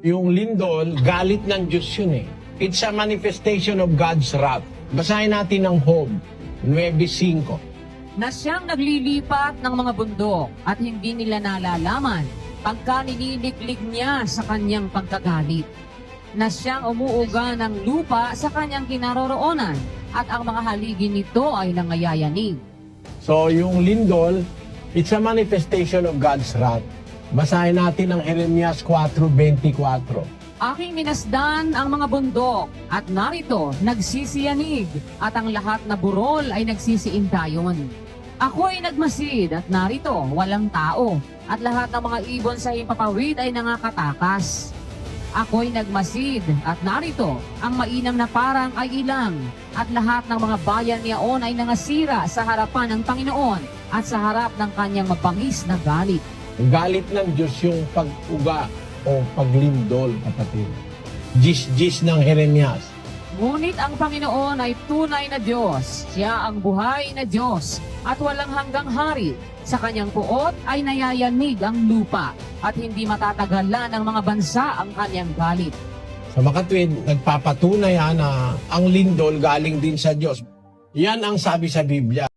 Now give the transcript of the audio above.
Yung lindol, galit ng Diyos yun eh. It's a manifestation of God's wrath. Basahin natin ang Job 9.5. na siyang naglilipat ng mga bundok at hindi nila nalalaman pagka nililiklik niya sa kanyang pagkagalit. Na siyang umuuga ng lupa sa kanyang kinaroroonan at ang mga haligi nito ay nangayayanig. So yung lindol, it's a manifestation of God's wrath. Basahin natin ang Jeremias 4.24. Aking minasdan ang mga bundok at narito nagsisiyanig at ang lahat na burol ay nagsisiindayon. Ako ay nagmasid at narito walang tao at lahat ng mga ibon sa himpapawid ay nangakatakas. Ako'y nagmasid at narito ang mainam na parang ay ilang at lahat ng mga bayan niyaon ay nangasira sa harapan ng Panginoon at sa harap ng kanyang mabangis na galit. Galit ng Diyos yung pag-uga o paglindol, kapatid. Gis-gis ng Jeremias. Ngunit ang Panginoon ay tunay na Diyos. Siya ang buhay na Diyos at walang hanggang hari. Sa kanyang puot ay nayayanig ang lupa at hindi matatagalan ng mga bansa ang kanyang galit. Sa makatwid, nagpapatunay ha, na ang lindol galing din sa Diyos. Yan ang sabi sa Biblia.